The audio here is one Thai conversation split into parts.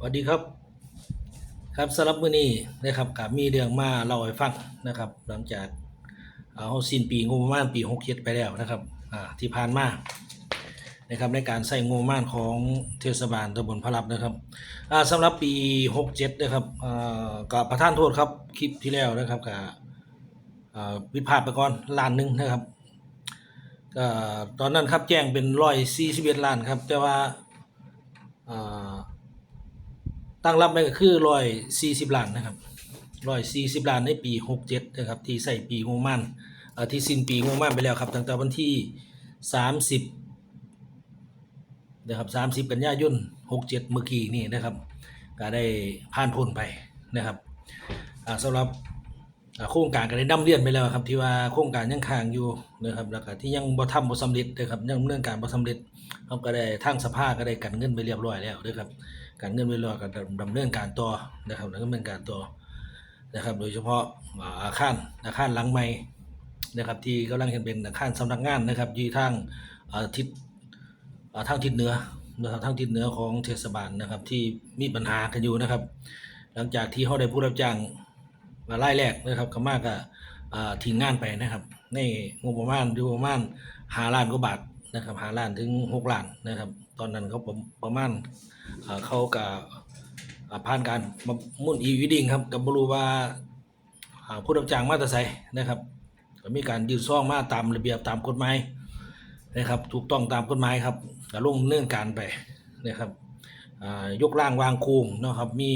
สวัสดีครับ ครับสำหรับมื้อนี้นะครับกับมีเรื่องมาเล่าให้ฟังนะครับ หลังจากเอาสิ้นปีงบประมาณปี67ไปแล้วนะครับอ่าที่ผ่านมานะครับในการใส่งบประมาณของเทศบาลตำบลพระลับนะครับอ่าสำหรับปี 67นะครับอ่ากับประธานโทษครับคลิปที่แล้วนะครับกับอ่าผิดพลาดไปก่อนล้านหนึ่งนะครับก็ตอนนั้นครับแจ้งเป็น141ล้านครับ แต่ว่าอ่า ตั้งรับไปก็คือร้อยสี่สิบล้านนะครับร้อยสี่สิบล้านในปีหกเจ็ดนะครับที่ใส่ปีงบมันเอ่อที่สิ้นปีงบมันไปแล้วครับตั้งแต่วันที่สามสิบนะครับสามสิบกันยายนหกเจ็ดเมื่อกี้นี่นะครับก็ได้ผ่านพ้นไปนะครับอ่าสำหรับโครงการก็ได้ดำเลียนไปแล้วครับที่ว่าโครงการยังค้างอยู่นะครับแล้วก็ที่ยังบ่ทำบ่สำเร็จนะครับยังดำเนินการบ่สำเร็จเราก็ได้ทางสภาก็ได้กันเงินไปเรียบร้อยแล้วนะครับ การเงินเวลาการดำเนินการต่อนะครับดำเนินการต่อนะครับ โดยเฉพาะอาคารอาคารหลังใหม่นะครับ ที่กำลังเห็นเป็นอาคารสำนักงานนะครับอยู่ทางอาทิศทางทิศเหนือนะครับทางทิศเหนือของเทศบาลนะครับ ที่มีปัญหากันอยู่นะครับ หลังจากที่เขาได้ผู้รับจ้างมาไล่แรกนะครับก็มากกับทิ้งงานไปนะครับในงบประมาณอยู่ประมาณหาล้านกว่าบาทนะครับหาล้านถึงหกล้านนะครับ ตอนนั้นเขาประประมาณอ่าเขากับผ่านการมามุ่นอีวิดิงครับกับบรูว่าผู้รับจ้างมาตรไซนะครับก็มีการยื่นซ่องมาตามระเบียบตามกฎหมายนะครับถูกต้องตามกฎหมายครับก็ลงเนื่องการไปนะครับยกร่างวางครงนะครับมี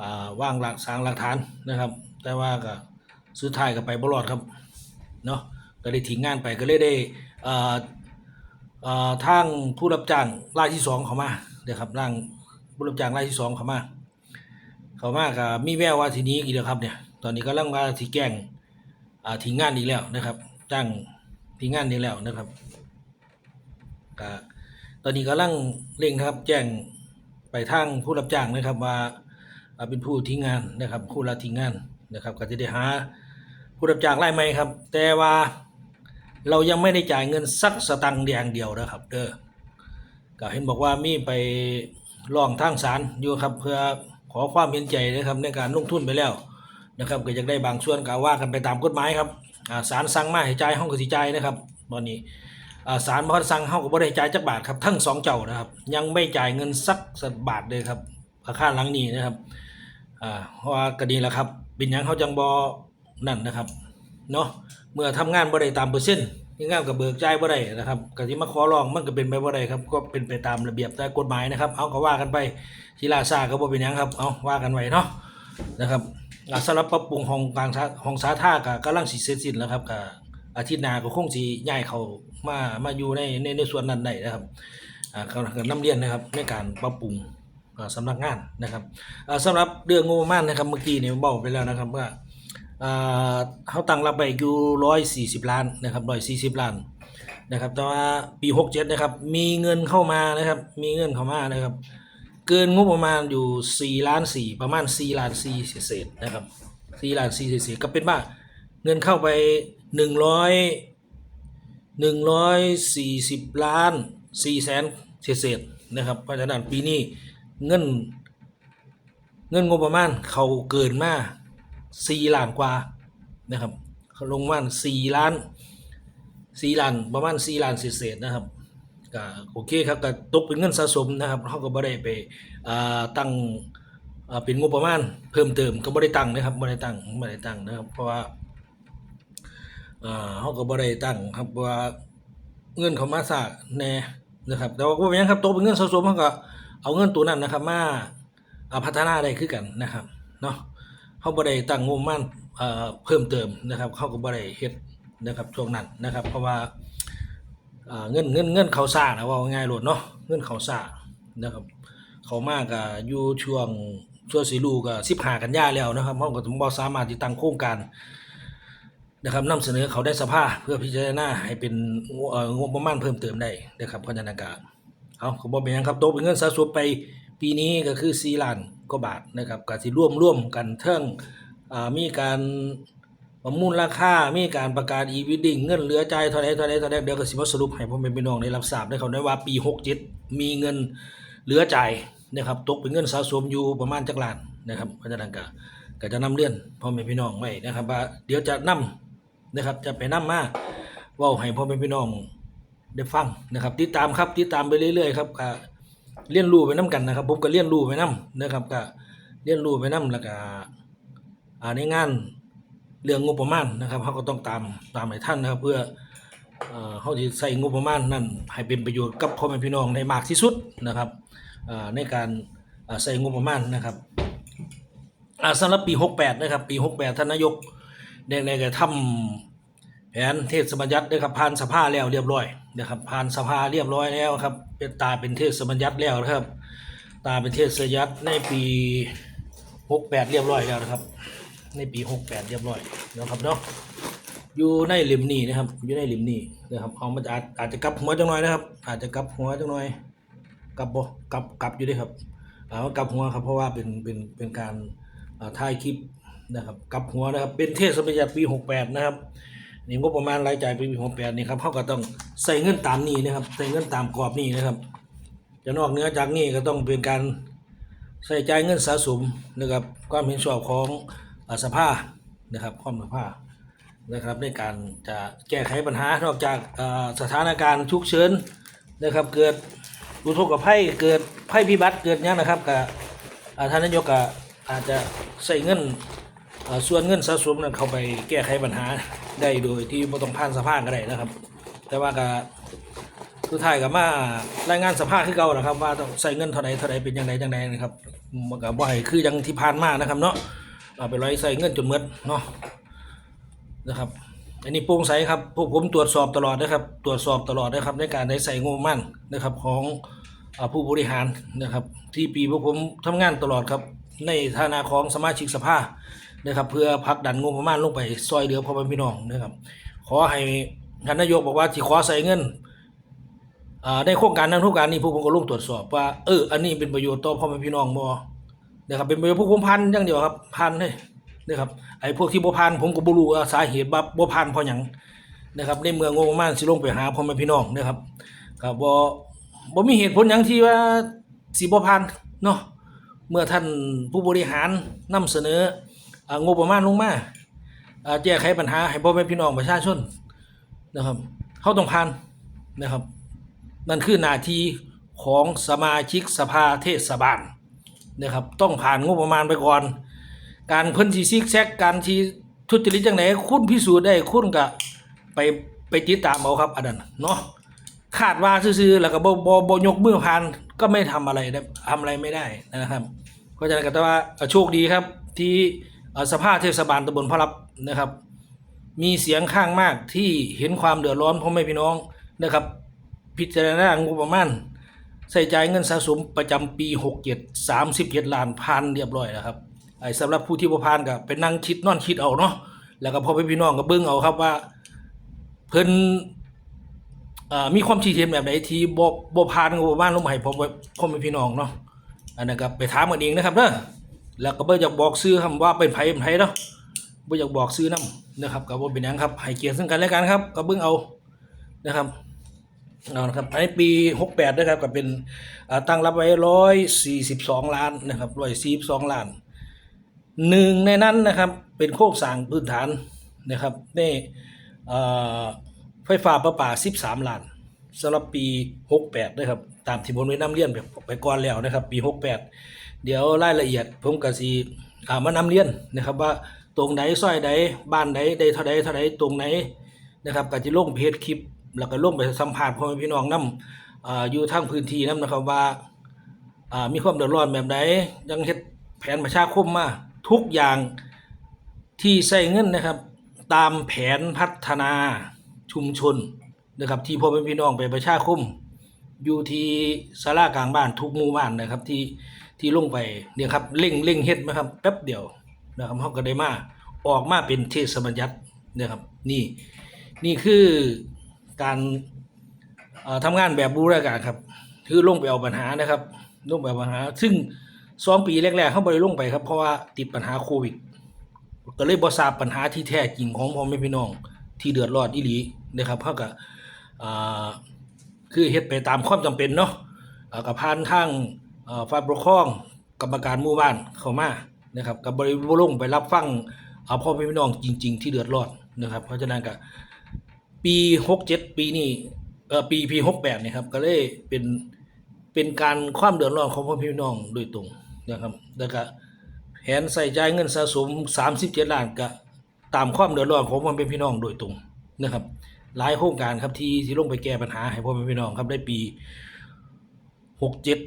อ่างหลักสร้างหลักฐานนะครับ แต่ว่าก็สุดท้ายก็ไปบรอดครับเนาะก็ได้ทิ้งงานไปก็เลยได้อ่า เอ่อทางผู้รับจ้างรายที่สองเขามาเดี๋ยวครับร่างผู้รับจ้างรายที่สองเขามา เขามากับมีแววว่าทีนี้อีกแล้วครับเนี่ยตอนนี้ก็ริ่มว่าทีแกล้งอ่าทิ้งงานอีกแล้วนะครับ จ้างทิ้งงานนี้แล้วนะครับก็ตอนนี้ก็ลังเร่งครับ แจ้งไปทางผู้รับจ้างนะครับว่าอ่าเป็นผู้ทิ้งงานนะครับผู้ละทิ้งงานนะครับ ก็จะได้หาผู้รับจ้างรายใหม่ครับ แต่ว่า เรายังไม่ได้จ่ายเงินสักสตังค์อย่างเดียวนะครับ เด้อก็เห็นบอกว่ามีไปร้องทางศาลอยู่ครับ เพื่อขอความเห็นใจนะครับในการลงทุนไปแล้วนะครับก็อยากได้บางส่วนก็ว่ากันไปตามกฎหมายครับศาลสั่งมาให้จ่ายห้องก็สิจ่ายนะครับตอนนี้ศาลบ่ทันสั่งเฮาก็บ่ได้จ่ายจักบาทครับทั้งสองเจ้านะครับ ยังไม่จ่ายเงินสักสักบาทเลยครับอาคารหลังนี้นะครับเพราะว่าก็ดีแล้วครับเป็นยังเขาจังบ่นั่นนะครับ เนาะเมื่อทำงานบ่ได้ตามเปอร์เซ็นต์ที่งานกับเบิกจ่ายบ่ได้นะครับก็สิมาขอร้องมันก็เป็นไปบ่ได้ครับก็เป็นไปตามระเบียบแต่กฎหมายนะครับเอาก็ว่ากันไปทีลาซาก็บ่เป็นหยังครับเอาว่ากันไว้เนาะนะครับอ่าสำหรับปรับปรุงห้องกลางสาห้องสาธารณะก็กำลังสิเสร็จสิ้นแล้วครับก็อาทิตย์หน้าก็คงสิย้ายเขามามาอยู่ในในในส่วนนั้นได้นะครับอ่าเขาก็นำเรียนนะครับในการปรับปรุงอ่าสำนักงานนะครับอ่าสำหรับเรื่องงบประมาณนะครับเมื่อกี้เนี่เว้าไปแล้วนะครับว่า เขาตั้งรับไปอยู่ร้อยสี่สิบล้านนะครับร้อยสี่สิบล้านนะครับ แต่ว่าปีหกเจ็ดนะครับ มีเงินเข้ามานะครับ มีเงินเข้ามานะครับ เกินงบประมาณอยู่สี่ล้านสี่ประมาณสี่ล้านสี่เศษนะครับสี่ล้านสี่เศษก็เป็นว่าเงินเข้าไปหนึ่งร้อยหนึ่งร้อยสี่สิบล้านสี่แสนเศษนะครับเพราะฉะนั้นปีนี้เงินเงินงบประมาณเขาเกินมาก สี่ล้านกว่านะครับลงมาสี่ล้านสี่ล้านประมาณสี่ล้านเศษๆนะครับก็โอเคครับก็ตกเป็นเงินสะสมนะครับเขาก็บ่ได้ไปตั้งเป็นงบประมาณเพิ่มเติมก็บ่ได้ตั้งนะครับบ่ได้ตั้งบ่ได้ตั้งนะครับ เพราะว่าเขาก็บ่ได้ตั้งครับว่าเงินเขามาซะแน่นะครับแต่ว่าบ่เป็นยังครับตกเป็นเงินสะสมเขาก็เอาเงินตัวนั้นนะครับมาพัฒนาได้คือกันนะครับเนาะ เขาบ่ได้ตั้งงบมาณเอ่อเพิ่มเติมนะครับเขาก็บ่ได้เฮ็ดนะครับช่วงนั้นนะครับ เพราะว่าเงินเงินเงินเขาซ่านะว่าง่ายๆโลดเนาะเงินเขาซ่านะครับ เขามากก็อยู่ช่วงช่วงสิรู้ก็15กันยาแล้วนะครับเขาก็บ่สามารถที่ตั้งโครงการนะครับนำเสนอเขาได้สภาเพื่อพิจารณาให้เป็นงบประมาณเพิ่มเติมได้นะครับพรานั้นก็เอาก็บ่เป็นยังครับโตเป็นเงินสะสมไปปีนี้ก็คือ4ล้าน กว่าบาทนะครับก็สิร่วมร่วมกันเทิงอ่ามีการประมูลราคา มีการประกาศอีวิดดิ้งเงินเหลือใจเท่าไรเท่าไรเท่าไรเดี๋ยวก็สิมาสรุปให้พ่อแม่พี่น้องได้รับทราบได้เขาได้ว่าปี67มีเงินเหลือใจายนะครับตกเป็นเงินสะสมอยู่ประมาณจักล้านนะครับพราะฉะนั้นก็ก็จะนำเรียนพ่อแม่พี่น้องไว้นะครับว่าเดี๋ยวจะนำนะครับจะไปนำมาว้าให้พ่อแม่พี่น้องได้ฟังนะครับ ติดตามครับติดตามไปเรื่อยๆครับ เรียนรู้ไปนํกันนะครับ ผมก็เรียนรู้ไปนํนะครับก็เรียนรู้ไปนํแล้วก็อ่าในงานเรื่องงบประมาณนะครับเขาก็ต้องตามตามให้ท่านนะครับ เพื่อเขาจะใส่งบประมาณนั้นให้เป็นประโยชน์กับพ่อแม่พี่น้องได้มากที่สุดนะครับในการใส่งบประมาณนะครับสำหรับปี 68 นะครับ ปี 68 ท่านนายกได้ในการทำแผนเทศบัญญัตินะครับผ่านสภาแล้วเรียบร้อย นะครับผ่านสภาเรียบร้อยแล้วครับ เป็นตาเป็นเทศบัญญัติแล้วนะครับ ตาเป็นเทศบัญญัติในปี68เรียบร้อยแล้วนะครับ ในปี68เรียบร้อยนะครับเนาะอยู่ในหลิมนี่นะครับ อยู่ในหลิมนี่นะครับเอามันจะอาจอาจจะกลับหัวจังหน่อยนะครับ อาจจะกลับหัวจังหน่อยกลับบ่กลับกลับอยู่ด้วยครับเอากลับหัวครับเพราะว่าเป็นเป็นเป็นการอ่าถ่ายคลิปนะครับกลับหัวนะครับเป็นเทศบัญญัติปี68นะครับ นี่งบประมาณรายจ่ายปี68นี่ครับเขาก็ต้องใส่เงินตามนี้นะครับใส่เงินตามกรอบนี้นะครับจะนอกเหนือจากนี้ก็ต้องเป็นการใส่ใจายเงินสะสมนะครับความเห็นชอบของอสภานะครับความสภานะครับในการจะแก้ไขปัญหานอกจากสถานการณ์ฉุกเฉินนะครับ เกิดอุทกภัยเกิดภัยพิบัติเกิดเนี้ยนะครับกับท่านนายกก็อาจจะใส่เงิน ส่วนเงินสะสมนั้นเข้าไปแก้ไขปัญหาได้โดยที่ไม่ต้องผ่านสภาก็ได้นะครับ แต่ว่าก็สุดท้ายก็มารายงานสภาคือเก่านะครับ ว่าต้องใส่เงินเท่าไหร่เท่าไหร่เป็นยังไงจังไดนะครับมันก็บ่ให้คือยังที่ผ่านมานะครับเนาะเอาไปร้อยใส่เงินจนหมดเนาะนะครับอันนี้โปร่งใสครับพวกผมตรวจสอบตลอดนะครับ ตรวจสอบตลอดนะครับในการได้ใส่งบมาณนนะครับของอผู้บริหารนะครับ ที่ปีพวกผมทำงานตลอดครับ ในฐานะของสมาชิกสภา นะครับเพื่อผลักดันงบประมาณลงไปซอยเหลือพ่อแม่พี่น้องนะครับขอให้ท่านนายกบอกว่าที่ขอใส่เงินในโครงการนั้นโครงการนี้พวกผมก็ลงตรวจสอบว่าเอออันนี้เป็นประโยชน์ต่อพ่อแม่พี่น้องบ่นะครับเป็นประโยชน์พวกผมพันอย่างเดียวครับพันให้นะครับไอ้พวกที่บ่ผ่านผมก็บ่รู้สาเหตุว่าบ่ผ่านเพราะหยังนะครับในเมืองงบประมาณสิลงไปหาพ่อแม่พี่น้องนะครับก็บ่บ่มีเหตุผลหยังที่ว่าสิบ่ผ่านเนาะเมื่อท่านผู้บริหารนำเสนอ งบประมาณลงมาแก้ไขปัญหาให้พ่อแม่พี่น้องประชาชนนะครับเฮาต้องผ่านนะครับ นั่นคือหน้าที่ของสมาชิกสภาเทศบาลนะครับ ต้องผ่านงบประมาณไปก่อน การเพิ่นสิซิกแซกการที่ทุจริตจังไหนคุณพิสูจน์ได้คุณก็ไปไปติดตามเอาครับอันนั้นเนาะคาดว่าซื่อๆแล้วก็บบบยกมือผ่านก็ไม่ทำอะไรได้ทำอะไรไม่ได้นะครับเพราะฉะนั้นก็แต่ว่าโชคดีครับที่ สภาเทศบาลตำบลพระรับนะครับ มีเสียงข้างมากที่เห็นความเดือดร้อนพ่อแม่พี่น้องนะครับ พิจารณางบประมาณใส่ใจายเงินสะสมประจำปี 67 37ล้านพันเรียบร้อยแล้วครับไอ้สำหรับผู้ที่บ่ผ่านก็ไปนั่งคิดนอนคิดเอาเนาะแล้วก็พอไปพี่น้องก็เบิ่งเอาครับว่าเพิ่นมีความคิดเห็นแบบไหนที่บ่บ่ผ่านงบประมาณลงมาให้พ่อพ่อแม่พี่น้องเนาะอันนั้นก็ไปถามกันเองนะครับเด้อ แล้วก็บ่อยากบอกชื่อคำว่าเป็นไผเป็นไผเนาะบ่อยากบอกชื่อนํนะครับก็บ่เป็นหยังครับให้เกียรติซึ่งกันและกันครับก็เบิ่งเอานะครับเอานะครับในปี 68นะครับก็เป็นอ่าตั้งรับไว้ 142 ล้านนะครับ142 ล้านหนึ่งในนั้นนะครับเป็นโครงสร้างพื้นฐานนะครับในเอ่ไฟฟ้าประปา 13 ล้านสำหรับปี 68นะครับตามที่ผมได้นำเรียนไปไปก่อนแล้วนะครับปี 68 เดี๋ยวรายละเอียด ผมก็สิอ่มานำเรียนนะครับว่าตรงไหนซอยใดบ้านใดได้เท่าใดเท่าใดตรงไหนนะครับก็จะลงเพจคลิป แล้วก็ลงไปสัมภาษณ์พ่อแม่พี่น้องนำอยู่ทางพื้นที่นํนะครับว่าอ่ามีความเดือดร้อนแบบไหนยังเฮ็ดแผนประชาคมมาทุกอย่างที่ใส่เงินนะครับ ตามแผนพัฒนาชุมชนนะครับที่พ่อแม่พี่น้องไปประชาคมอยู่ที่ศาลากลางบ้านทุกหมู่บ้านนะครับที่ ที่ลงไปเนี่ยครับเร่งเร่งเฮ็ดนะครับแป๊บเดียวนะครับเขาก็ได้มาออกมาเป็นเทศบัญญัตินะครับนี่นี่คือการเอ่อทำงานแบบบูรณาการครับคือลงไปเอาปัญหานะครับลงไปเอาปัญหา ซึ่งสองปีแรกๆเขาบริลงไปครับเพราะว่าติดปัญหาโควิด ก็เลยบ่ทราบปัญหาที่แท้จริงของพ่อแม่พี่น้องที่เดือดร้อนอีหลีนะครับเขาก็คือเฮ็ดไปตามความจำเป็นเนาะกับผ่านทาง ฝ่ายปกครองกรรมการหมู่บ้านเข้ามานะครับกับบริวารลงไปรับฟังเอาพ่อแม่พี่น้องจริง ๆ ที่เดือดร้อนนะครับ เพราะฉะนั้นก็ปีหกเจ็ดปีนี้เอ่อปีปีหกแปดเนี่ยครับก็เลยเป็นเป็นการความเดือดร้อนของพ่อแม่พี่น้องโดยตรงนะครับแล้วก็แผนใส่ใจเงินสะสมสามสิบเจ็ดล้านก็ตามความเดือดร้อนของพ่อแม่พี่น้องโดยตรงนะครับ หลายโครงการครับที่ที่ลงไปแก้ปัญหาให้พ่อแม่พี่น้องครับได้ปีหกเจ็ด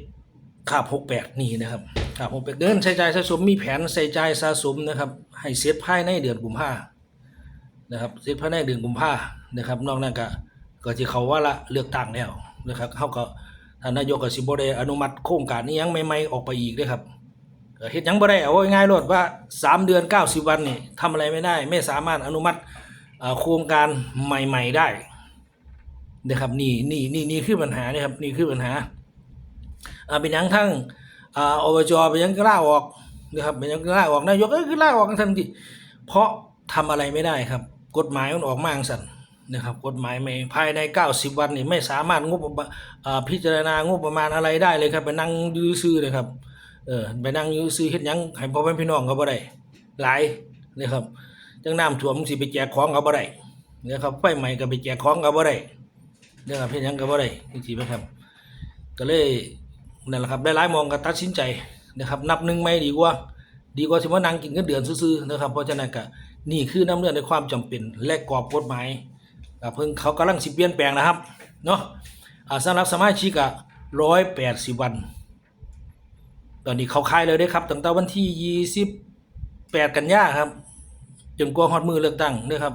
ขาบหกแปดนี่นะครับขาบหกแปดเงินใช้จ่ายสะสมมีแผนใส่ใจายสะสมนะครับให้เสร็จภายในเดือนกุมภานะครับเสร็จภายในเดือนกุมภานะครับนอกนั้นก็ก็ที่เขาว่าละเลือกตั้งแล้วนะครับเขาก็ท่านนายกก็สิบ่ได้อนุมัติโครงการนี้ยังใหม่ๆออกไปอีกเด้วยครับเฮ็ดยังบ่ได้เอาง่ายๆโลดว่าสามเดือนเก้าสิบวันนี่ทำอะไรไม่ได้ ไม่สามารถอนุมัติโครงการใหม่ ๆได้นะครับนี่นี่นี่นี่คือปัญหานะครับนี่คือปัญหาอ่า เป็นยังทั้งอบจเป็นยังก็ล่าออกนะครับเป็นยังก็ล่าออกนายกเอ้ยคือล่าออกกันทันทีเพราะทำอะไรไม่ได้ครับ กฎหมายมันออกมาจั่งสันนะครับกฎหมายไม่ภายใน 90 วันนี่ไม่สามารถงบประมาณพิจารณางบประมาณอะไรได้เลยครับไปนั่งยื้อซื้อเลยครับเออไปนั่งยื้อซื้อเฮ็ดยังให้พ่อแม่พี่น้องก็บ่ได้หลายนะครับจังน้ำท่วมสิไปแจกของก็บ่ได้นะครับไฟใหม่ก็ไปแจกของก็บ่ได้นะครับเฮ็ดยังก็บ่ได้จริงๆไหมครับก็เลย นั่นแหละครับหลายมองก็ตัดสินใจนะครับ นับหนึ่งไม่ดีกว่า ดีกว่าสิมานั่งกินเงินเดือนซื่อๆนะครับเพราะฉะนั้นก็นี่คือน้ำเลือดในความจำเป็นและกรอบกฎหมายเพิ่งเขากำลังสิเปลี่ยนแปลงนะครับเนาะสำหรับสมาชิกอะร้อยแปดสิบวัน ตอนนี้เขาคายเลยด้ครับตั้งแต่วันที่ยี่สิบแปดกันยาครับ จนกว่าฮอดมือเลือกตั้งเด้อครับ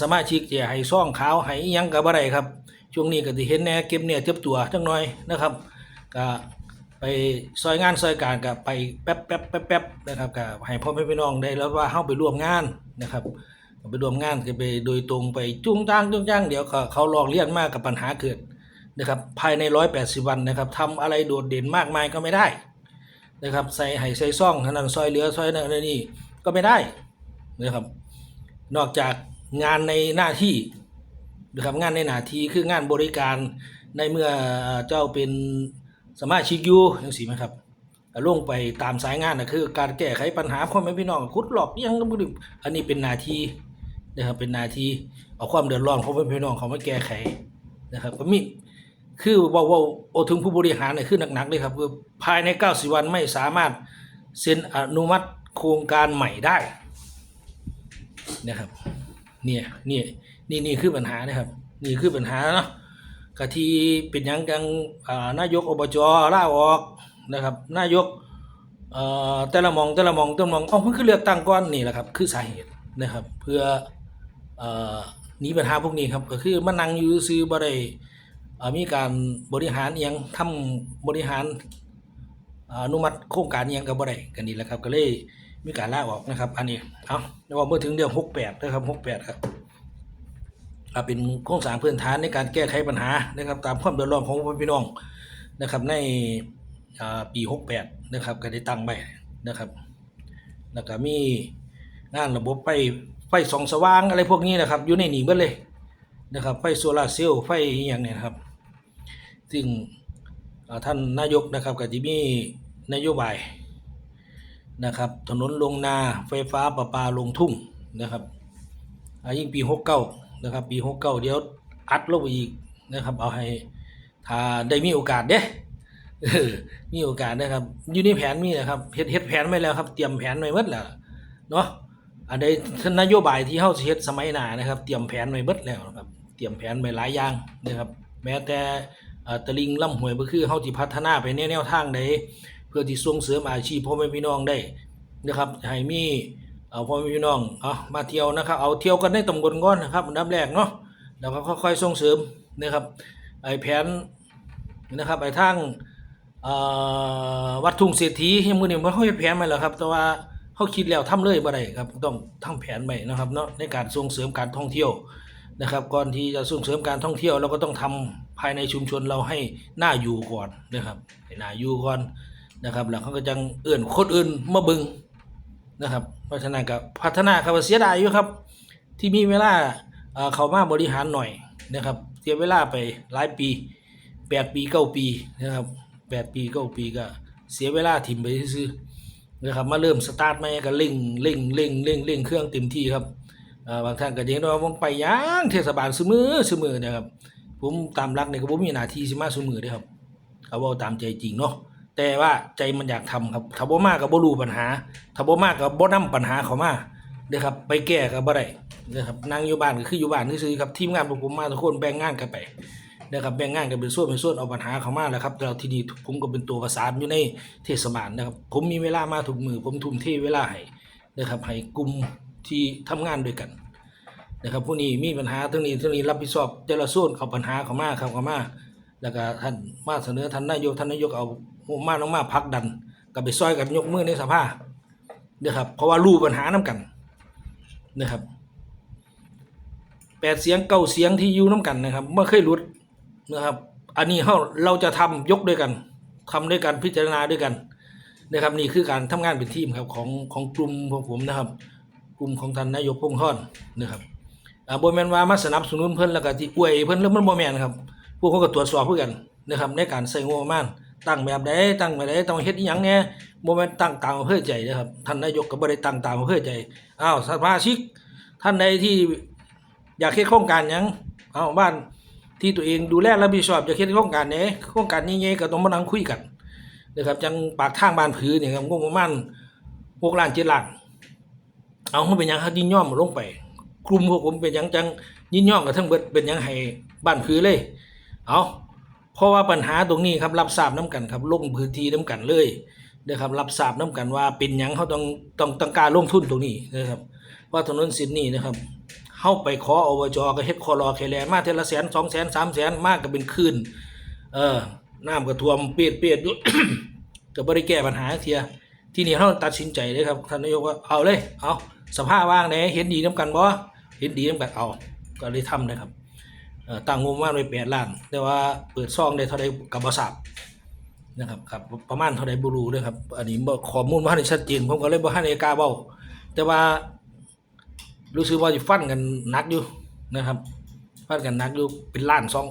สมาชิกจะให้ซ่องขาวให้ยังก็บ่ได้ครับ ช่วงนี้ก็สิเห็นแน่เก็บเนี่ยเจ็บตัวจังหน่อยนะครับ ก็ไปซอยงานซอยการก็ไปแป๊บแป๊บแป๊บแป๊บนะครับก็ให้พ่อแม่พี่น้องได้แล้วว่าเฮาไปร่วมงานนะครับไปร่วมงานก็ไปโดยตรงไปจุ้งจ้างจุ้งจ้างเดี๋ยวเขาเขาลอกเลียนมากกับปัญหาเกิดนะครับภายใน 180 วันนะครับทำอะไรโดดเด่นมากมายก็ไม่ได้นะครับใส่ไหใส่ซ่องท่านั้นซอยเหลือซอยนั่นนี่ก็ไม่ได้นะครับนอกจากงานในหน้าที่นะครับงานในหน้าที่คืองานบริการในเมื่อเจ้าเป็น สมาชิกอยู่จังซี่ไหมครับก็ลงไปตามสายงานนะคือ การแก้ไขปัญหาพ่อแม่พี่น้องคุดหลอกยังก็บ่ได้อันนี้เป็นนาทีนะครับเป็นนาทีเอาความเดือดร้อนพ่อแม่พี่น้องเขามาแก้ไขนะครับก็มีคือว่าว่าโอถึงผู้บริหารเนี่ยคือหนักๆเลยครับคือภายใน 90 วันไม่สามารถเซ็นอนุมัติโครงการใหม่ได้นะครับเนี่ยเนี่ยนี่นี่คือปัญหานะครับ นี่คือปัญหาเนาะ กะทีเป็นยังจังอ่านายกอบจล่าออกนะครับนายกเอ่อแต่ละมองแต่ละมองแต่ละมองเอ้ามันคือเลือกตั้งก่อนนี่แหละครับคือสาเหตุนะครับ เพื่ออหนีปัญหาพวกนี้ครับก็คือมานั่งอยู่ซื้อบ่ได้มีการบริหารเอียงทำบริหารอนุมัติโครงการเอียงก็บ่ได้กันนี่แหละครับ ก็เลยมีการล่าออกนะครับ อันนี้เอาเรียกว่าเมื่อถึงเดือน68นะครับ68ครับ เป็นโครงสร้างพื้นฐานในการแก้ไขปัญหานะครับตามความเดือดร้อนของพี่น้องนะครับในปี 68นะครับก็ได้ตั้งไว้นะครับแล้วก็มีงานระบบไฟไฟสองสว่างอะไรพวกนี้นะครับ อยู่ในนี่เบิดเลยนะครับไฟโซลาร์เซลล์ไฟอย่างเนี่ยนะครับ ซึ่งท่านนายกนะครับก็จะมีนโยบายนะครับ ถนนลงนาไฟฟ้าประปาลงทุ่งนะครับยิ่งปี 69 นะครับ ปี69เก้าเดี๋ยวอัดลงไปอีกนะครับ เอาให้ถ้าได้มีโอกาสเด้มีโอกาสนะครับอยู่ในแผนมีนะครับเฮ็ดเฮ็ดแผนไว้แล้วครับ เตรียมแผนไว้หมดแล้วเนาะอันใดนโยบายที่เฮาสิเฮ็ดสมัยหน้านะครับ เตรียมแผนไว้เบิดแล้วนะครับ เตรียมแผนไว้หลายอย่างนะครับ แม้แต่เอ่อตะลิงล่ำหวยก็คือเฮาสิพัฒนาไปในแนวทางใดเพื่อที่ส่งเสริมอาชีพพ่อแม่พี่น้องได้นะครับให้มี เอ่อพ่อม่พี่น้องเอามาเที่ยวนะครับ เอาเที่ยวกันในตำบลก่อนนะครับอันดับแรกเนาะแล้วก็ค่อยๆส่งเสริมนะครับไอ้แผนนะครับไอ้ทางวัดทุ่งเศรษฐียังมื้อนี้บ่เฮาเฮ็ดแผนไว้แล้วครับ แต่ว่าเฮาคิดแล้วทำเลยบ่ได้ครับต้องทำแผนไว้นะครับเนาะในการส่งเสริมการท่องเที่ยวนะครับ ก่อนที่จะส่งเสริมการท่องเที่ยวเราก็ต้องทำภายในชุมชนเราให้หน่าอยู่ก่อนนะครับให้น่าอยู่ก่อนนะครับ แล้วเขาก็จังเอื่นคนอื่นมาบึง นะครับเพราะฉะนั้นก็พัฒนาครับเสียดายอยู่ครับ ที่มีเวลาเออเขามาบริหารหน่อยนะครับเสียเวลาไปหลายปีแปดปีเก้าปีนะครับแปดปีเก้าปีก็เสียเวลาถิ่มไปซื่อนะครับมาเริ่มสตาร์ทใหม่ก็เร่งเร่งเร่งเร่งเร่งเครื่องเต็มที่ครับบางท่านก็จะเห็นว่าผมไปย่างเทศบาลซุมือซุมือนะครับผมตามรักเนี่ยก็บ่มีหน้าที่สิมาซุมือเด้ครับเอาว้าตามใจจริงเนาะ แต่ว่าใจมันอยากทำครับถ้าบ่มาก็บ่รู้ปัญหาถ้าบ่มาก็บ่นํปัญหาเขามาเด้อครับ ไปแก้ก็บ่ได้นะครับนั่งอยู่บ้านก็คืออยู่บ้านซื่อครับทีมงานผมมาทุกคนแบ่งงานกันไปนะครับแบ่งงานกันเป็นส่วนเป็นส่วนเอาปัญหาเขามาแล้วครับเราที่นี่ผมก็เป็นตัวประสานอยู่ในเทศบาลนะครับผมมีเวลามาถูกมือ ผมทุ่มเทเวลาให้นะครับให้กลุ่มที่ทำงานด้วยกันนะครับผู้นี้มีปัญหาทั้งนี้ทั้งนี้รับผิดชอบแต่ละส่วนเอาปัญหาเขามาครับเขามา แล้วก็ท่านมาเสนอท่านนายกท่านนายกเอามาลงมาพักดันก็ไปซอยกันยกมือในสภาเนะครับเพราะว่ารู้ปัญหานํกันนะครับแปดเสียงเก้าเสียงที่อยู่น้กันนะครับไม่เคยหลุดนะครับอันนี้เราเราจะทำยกด้วยกันทำด้วยกันพิจารณาด้วยกันนะครับนี่คือการทำงานเป็นทีมครับของของกลุ่มของผมนะครับ กลุ่มของท่านนายกพงษ์ท่อนนะครับอ่าบแมนว่ามาสนับสนุนเพิ่นแล้วก็ที่อวยเพิ่นแล้วมันบ่แมนครับ พวกเขาก็ตรวจสอบเพื่อกันนะครับในการใส่งบประมาณตั้งแบบใดตั้งแบบใดต้องเฮ็ดอีหยังแหน่บ่แม่นตั้งตามอำเภอใจนะครับท่านนายกก็บ่ได้ตั้งตามอำเภอใจอ้าวสมาชิก ท่านใดที่อยากเฮ็ดโครงการหยังเอ้าบ้านที่ตัวเองดูแลรับผิดชอบจะเฮ็ดโครงการไหนโครงการนี้ไงก็ต้องมานั่งคุยกันนะครับจังปากทางบ้านผือเนี่ยครับงบประมาณ6ล้าน7ล้านเอาเฮาเป็นหยังเฮายินยอมลงไปกลุ่มพวกผมเป็นหยังจังยินยอมกับทั้งเบิดเป็นหยังให้บ้านผือเลย เอาเพราะว่าปัญหาตรงนี้ครับรับทราบน้กันครับลงพื้นที่น้กันเลยนะครับรับทราบน้กันว่าเป็นยังเขาต้องต้องต้องการลงทุนตรงนี้นะครับว่าถนนสินนี้นะครับเข้าไปขออบจก็เฮ็ดคอรอแคแลมาเทละแสนสองแสนสามแสนมากก็เป็นคืนเออน้ำก็ท่วมเปียดเปียดอยู่ก็บ่ได้แก้ปัญหาเทียที่นี่เราตัดสินใจเลยครับท่านนายกว่าเอาเลยเอาสภาพว่างไหนเห็นดีน้ำกันบ่เห็นดีน้ำกันเอาก็เลยทำนะครับ ตั้งงบประมาณไว้แปดล้าน แต่ว่าเปิดซองได้เท่าใดกับบ่ทราบนะครับครับประมาณเท่าใดบ่รู้เด้อครับอันนี้ข้อมูลบ่ทันได้ชัดเจนผมก็เลยบ่ทันได้กาเว้าแต่ว่ารู้สึกว่าจะฟันกันนักอยู่นะครับฟันกันนักอยู่เป็นล้านสอง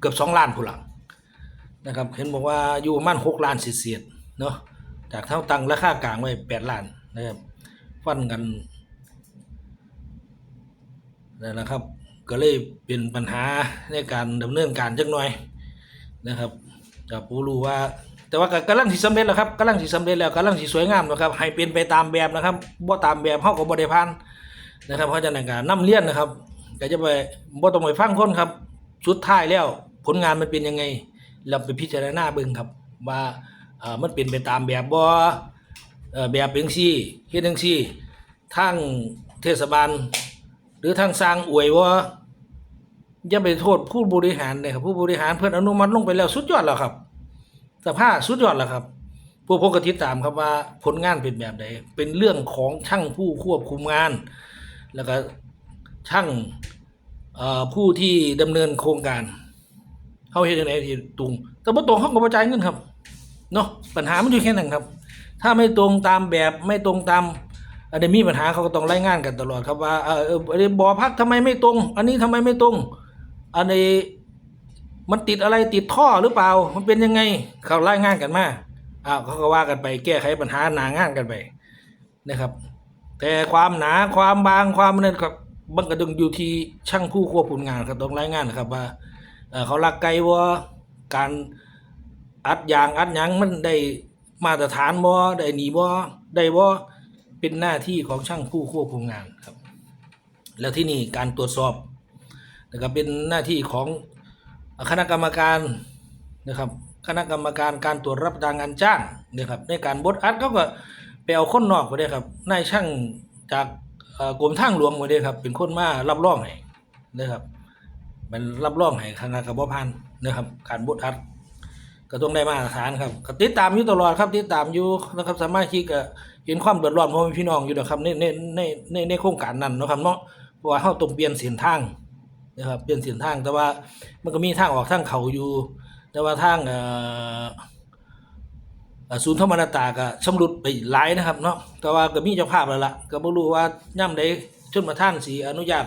เกือบสองล้านผู้หลังนะครับเห็นบอกว่าอยู่ประมาณหกล้านเศษๆเนาะจากเท่าตังราคากลางไว้แปดล้านนะครับฟันกันนั่นแหละครับ ก็เลยเป็นปัญหาในการดำเนินการจักหน่อยนะครับกับผู้รู้ว่า แต่ว่าก็กำลังสิสำเร็จแล้วครับกำลังสิสำเร็จแล้วกำลังสิสวยงามแล้วครับ ให้เป็นไปตามแบบนะครับบ่ตามแบบเฮาก็บ่ได้ผ่านนะครับเพราะฉะนั้นการนำเลียนนะครับก็จะไปบ่ต้องไปฟังคนครับสุดท้ายแล้วผลงานมันเป็นยังไง เราไปพิจารณาเบิ่งครับ ว่าเอ่อมันเป็นไปตามแบบบ่เอ่อแบบเป็นจังซี่เฮ็ดจังซี่ทางเทศบาล หรือทางสร้างอวยว่าอย่าไปโทษผู้บริหารเลยครับผู้บริหารเพิ่อนอนุมัติลงไปแล้วสุดยอดแล้วครับสภาพสุดยอดแล้วครับพวกผมก็ติดตามครับว่าผลงานเป็นแบบใดเป็นเรื่องของช่างผู้ควบคุมงาน แล้วก็ช่างผู้ที่ดำเนินโครงการเขาเฮ็ดจังไดที่ตรงแต่บ่ตรงเขาก็บ่จ่ายเงินครับเนาะปัญหามันอยู่แค่นั้นครับ ถ้าไม่ตรงตามแบบไม่ตรงตาม อันนี้มีปัญหาเขาก็ต้องรายงานกันตลอดครับว่าเออเอออันนี้บ่อพักทำไมไม่ตรง อันนี้ทำไมไม่ตรง อันนี้มันติดอะไรติดท่อหรือเปล่า มันเป็นยังไงเขารายงานกันมาอ้าวเขาก็ว่ากันไปแก้ไขปัญหาหนางานกันไปนะครับ แต่ความหนาความบางความนั่นครับมันก็ต้องอยู่ที่ช่างผู้ควบคุมงานครับต้องรายงานครับว่าเขาลักไกลว่าการอัดยางอัดยังมันได้มาตรฐานบ่ได้หนีบ่ได้บ่ เป็นหน้าที่ของช่างผู้ควบคุมงานครับ แล้วที่นี่การตรวจสอบนะครับเป็นหน้าที่ของคณะกรรมการนะครับคณะกรรมการการตรวจรับประทางานจ้างนะครับในการบดอัดเขาก็ไปเอาคนนอกมาได้ครับนายช่างจากกรมทางหลวงมาได้ครับ เป็นคนมารับรองให้นะครับมันรับรองให้คณะกรรมการนะครับ การบดอัดก็ต้องได้มาตรฐานครับติดตามอยู่ตลอดครับติดตามอยู่นะครับสามารถที่ก็ เห็นความเดือดร้อนของพี่น้องอยู่นะครับในในในในในโครงการนั้นนะครับเนาะเพราะว่าเฮาต้องเปลี่ยนเส้นทางนะครับเปลี่ยนเส้นทางแต่ว่ามันก็มีทางออกทางเขาอยู่ แต่ว่าทางเอ่อศูนย์ธรรมนาตาก็ชำรุดไปหลายนะครับเนาะแต่ว่าก็มีเจ้าภาพแล้วล่ะก็บ่รู้ว่าย่ำใดชนประธานสิอนุญาต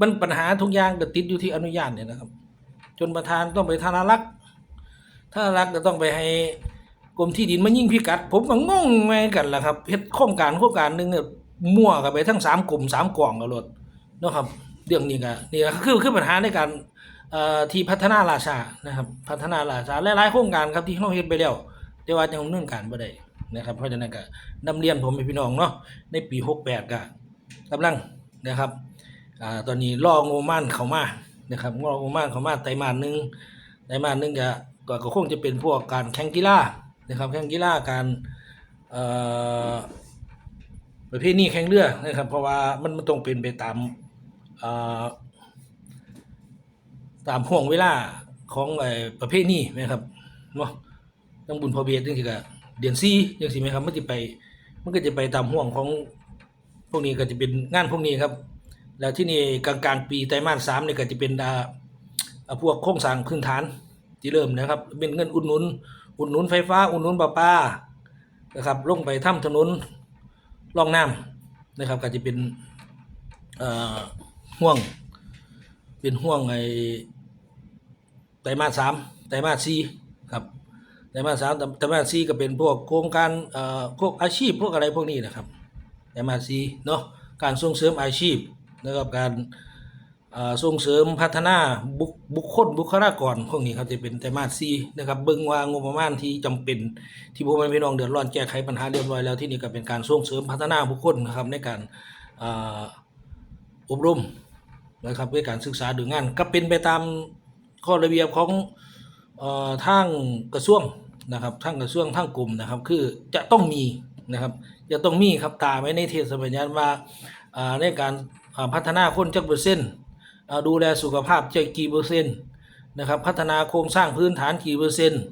มันปัญหาทุกอย่างก็ติดอยู่ที่อนุญาตเนี่ยนะครับ จนประธานต้องไปธนารักษ์ถ้ารักก็ต้องไปให้ กรมที่ดินมายิ่งพิกัด ผมก็งงแม่กันล่ะครับเฮ็ดโครงการโครงการหนึ่งเนี่ยมั่วกันไปทั้งสามกลุ่มสามกล่องกันหมดเนาะครับ เรื่องนี้ก็นี่ก็คือคือปัญหาในการที่พัฒนาราชานะครับ พัฒนาราชาหลายๆโครงการครับที่เราเฮ็ดไปแล้วแต่ว่ายังดำเนินการบ่ได้นะครับ เพราะฉะนั้นก็นำเรียนผมให้พี่น้องเนาะในปี 68 ก็กำลังนะครับอ่าตอนนี้รองบประมาณเข้ามานะครับรองบประมาณเข้ามาไตรมาสหนึงไตรมาสหนึงก็ก็คงจะเป็นพวกการแข่งกีฬา นะครับแข่งกีฬาการประเภทนี้แข่งเรือนะครับ เพราะว่ามันมันต้องเป็นไปตามตามห่วงเวลาของไอ้ประเภทนี้นะครับเนาะต้องบุญพอเบียดจังซี่ก็เดือน4จังซี่ไหมครับมันสิไปมันก็จะไปตามห่วงของพวกนี้ก็จะเป็นงานพวกนี้ครับ แล้วที่นี่กลางๆปีไตรมาส3นี่ยก็จะเป็นอ่าอ่าพวกโครงสร้างพื้นฐานที่เริ่มนะครับ เป็นเงินอุดหนุน อุดหนุนไฟฟ้า อุดหนุนประปานะครับลงไปทำถนนร่องน้ำนะครับก็จะเป็นห่วง เป็นห่วงไอ้ไตรมาสสามไตรมาสสี่ครับไตรมาสสามไตรมาสสี่ก็เป็นพวกโครงการเอ่อพวกอาชีพพวกอะไรพวกนี้นะครับไตรมาสสี่เนาะการส่งเสริมอาชีพนะครับการ ส่งเสริมพัฒนาบุคบุคคลบุคลากรพวกนี้ครับจะเป็นไตรมาสสี่นะครับเบิ่งว่างบประมาณที่จำเป็น ที่พ่อแม่พี่น้องเดือดร้อนแก้ไขปัญหาเรียบร้อยแล้วที่นี่ก็เป็นการส่งเสริมพัฒนาบุคคลนะครับในการออบรมนะครับด้วยการศึกษาดูงาน ก็เป็นไปตามข้อระเบียบของอทางกระทรวงนะครับทางกระทรวงทางกลุ่มนะครับ คือจะต้องมีนะครับจะต้องมีครับตาไว้ในเทศบาลยันว่าอ่าในการพัฒนาคนจักเปอร์เซ็นต์ ดูแลสุขภาพจกี่เปอร์เซ็นต์นะครับพัฒนาโครงสร้างพื้นฐานกี่เปอร์เซ็นต์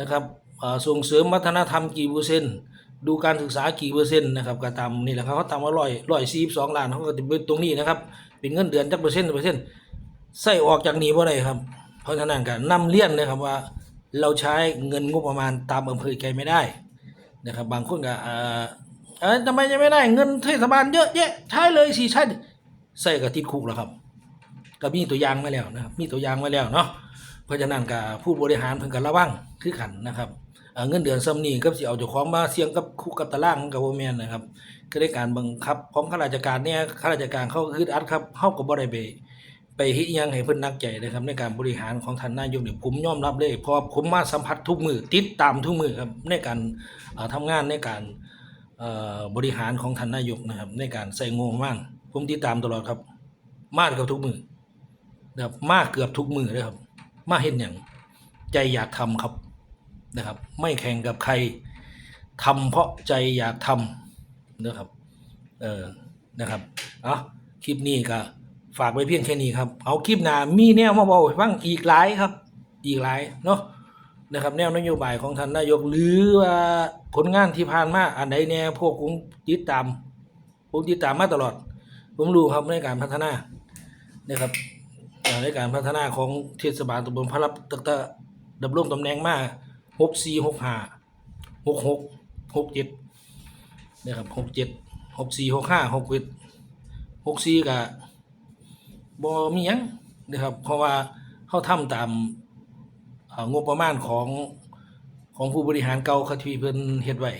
นะครับส่งเสริมวัฒนธรรมกี่เปอร์เซ็นต์ดูการศึกษากี่เปอร์เซ็นต์นะครับก็ตามนี่แหละครับเขาตามว่าร้อยร้อยสี่สองล้านเขาก็จะเป็นตรงนี้นะครับเป็นเงินเดือนจักเปอร์เซ็นต์เปอร์เซ็นต์ใส่ออกจากนี้บ่ได้ครับ เพราะฉะนั้นก็นำเรียนนะครับว่าเราใช้เงินงบประมาณตามอำเภอใจไม่ได้นะครับบางคนก็เอ่อทำไมจะไม่ได้เงินเทศบาลเยอะแยะใช้เลยสิใช่ใส่กับติดคุกแล้วครับ ก็มีตัวอย่างมาแล้วนะครับมีตัวอย่างมาแล้วเนาะเพราะฉะนั้นก็ผู้บริหารเพิ่นก็ระวังคือกันนะครับเอ่อเงินเดือนซ้ำนี้ก็สิเอาเจ้าของมาเสี่ยงกับคุกกับตารางมันก็บ่แม่นนะครับก็ได้การบังคับของข้าราชการเนี่ยข้าราชการเขาคืออัดครับเฮาก็บ่ได้ไปไปเฮ็ดอิยังให้เพิ่นนักใจนะครับ ในการบริหารของท่านนายกเนี่ผมยอมรับเลยเพราะผมมาสัมผัสทุกมือติดตามทุกมือครับในการเอ่อทำงานในการบริหารของท่านนายกนะครับ ในการใส่งบประมาณผมติดตามตลอดครับ มาเกือบทุกมือ นะครับมาเกือบทุกมือเลยครับ มาเห็นอย่างใจอยากทำครับนะครับ ไม่แข่งกับใครทำเพราะใจอยากทำนะครับเออนะครับเอาคลิปนี้ก็ฝากไว้เพียงแค่นี้ครับ เอาคลิปหน้ามีแนวมาบอกให้ฟังอีกหลายครับ อีกหลายเนาะนะครับ แนวนโยบายของท่านนายกหรือว่าผลงานที่ผ่านมาอันใดแน่พวกผมติดตามผมติดตามมาตลอด ผมรู้ครับในการพัฒนานะครับ ในการพัฒนาของเทศบาลตำบลพระรับตั้งแต่ดำรงตำแหน่งมาหกสี่หกห้าหกหกหกเจ็ดนะครับหกเจ็ดหกสี่หกห้าหกเจ็ดหกสี่กับ่มีหยังนะครับเพราะว่าเขาทำตามงบประมาณของของผู้บริหารเก่าเขาที่เพิ่นเฮ็ดไว้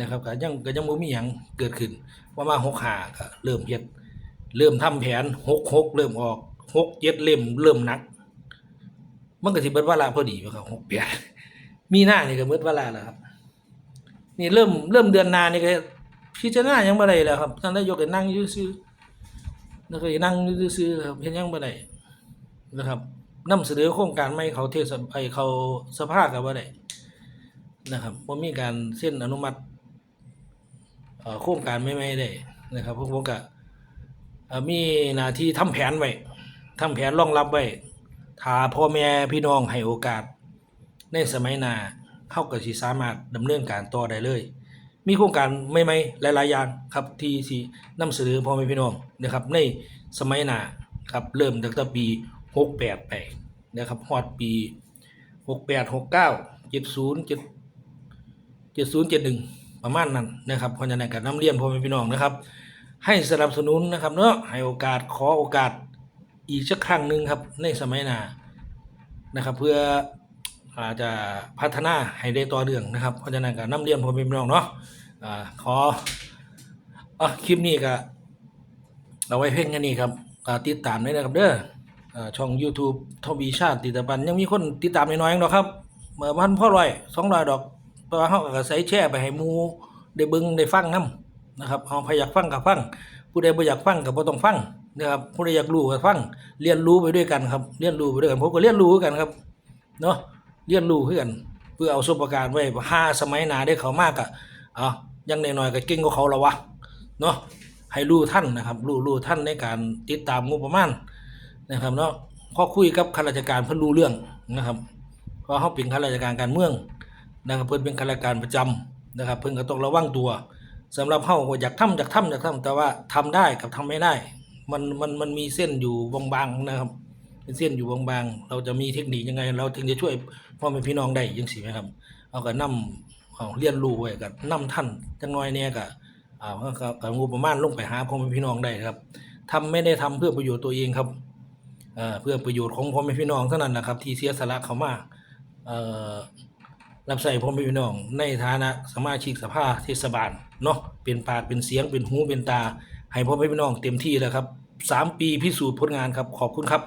นะครับก็ยังก็ยังบ่มีหยังเกิดขึ้นว่ามาหกห้าก็เริ่มเฮ็ดเริ่มทำแผนหกหกเริ่มออก หกเจ็ดเล่มเริ่มนัก มันก็สิเบิดเวลาพอดีอยู่ครับหกเปียมีหน้านี่ก็เบิดเวลาแล้วครับ นี่เริ่มเริ่มเดือนหนานี่ก็พิจารณายังบ่ได้แล้วครับท่านนายกก็นั่งยู่ซื่อแล้วก็นั่งยู่ซื่อครับเฮ็ดยังบ่ได้นะครับนำเสนอโครงการใหม่เขาเทศไอเขาสภาก็บ่ได้นะครับบ่มีการเซ็นอนุมัติเอ่อโครงการใหม่ได้นะครับพวกผมก็มีหน้าที่ทำแผนไว้ ทำแผนรองรับไว้ถ้าพ่อแม่พี่น้องให้โอกาส ในสมัยหน้าเข้ากับสิสามารถดำเนินการต่อได้เลย มีโครงการใหม่ๆหลายๆอย่างครับที่สินำเสนอพ่อแม่พี่น้องนะครับ ในสมัยหน้าครับเริ่มตั้งแต่ปี 68ไปนะครับฮอดปี 68 69 70 70 71 ประมาณนั้นนะครับเพราะฉะนั้นก็นำเรียนพ่อแม่พี่น้องนะครับ ให้สนับสนุนนะครับเนาะให้โอกาสขอโอกาส อีกสักครั้งหนึ่งครับในสมัยหน้านะครับ เพื่ออาจจะพัฒนาให้ได้ต่อเรื่องนะครับเพราะฉะนั้นก็นํเรียนพ่อแม่พี่น้องเนาะอ่าขออะคลิปนี้ก็เอาไว้เพียงแค่นี้ครับติดตามได้นะครับเด้อช่อง YouTube ทวีชาติติตปันยังมีคนติดตามน้อยๆเนาะครับเมื่อพันพ่อร้อย200ดอกเพราะว่าเฮาก็ใส่แชร์ไปให้มูได้เบิ่งได้ฟังนํนะครับเอาใครอยากฟังก็ฟังผู้ใดบ่อยากฟังก็บ่ต้องฟัง นะครับผู้ใดอยากรู้ก็ฟังเรียนรู้ไปด้วยกันครับ เรียนรู้ไปด้วยกันผมก็เรียนรู้กันครับเนาะเรียนรู้คือกัน เพื่อเอาประสบการณ์ไว้ห้าสมัยหนาได้เขามากอะเอาอยังน้อยๆก็เก่งกว่าเขาล้วะเนาะให้รู้ท่านนะครับ รู้รู้ท่านในการติดตามงบประมาณนะครับเนาะพอคุยกับข้าราชการเพิ่นรู้เรื่องนะครับเพราะเขาเป็นข้าราชการการเมืองนะครับเพิ่นเป็นข้าราชการประจำนะครับ เพิ่นก็ต้องระวังตัวสำหรับเฮาอยากทำอยากทำอยากทำแต่ว่าทำได้กับทำไม่ได้ มันมันมันมีเส้นอยู่บางๆนะครับเป็นเส้นอยู่บางๆ เราจะมีเทคนิคยังไง เราถึงจะช่วยพ่อแม่พี่น้องได้ยังสิไหมครับ เอาก็นำเอาเรียนรู้ไว้กับนำท่านจังน้อยเนี่ยก็เอาก็ก็งบประมาณลงไปหาพ่อแม่พี่น้องได้ครับทำไม่ได้ทำเพื่อประโยชน์ตัวเองครับเอ่อเพื่อประโยชน์ของพ่อแม่พี่น้องเท่านั้นนะครับ ที่เสียสละเขามาเอ่อรับใส่พ่อแม่พี่น้อง ในฐานะสมาชิกสภาเทศบาลเนาะเป็นปากเป็นเสียงเป็นหูเป็นตา ให้พ่อแม่พี่น้องเต็มที่แล้วครับ สามปีพิสูจน์ผลงานครับ ขอบคุณครับ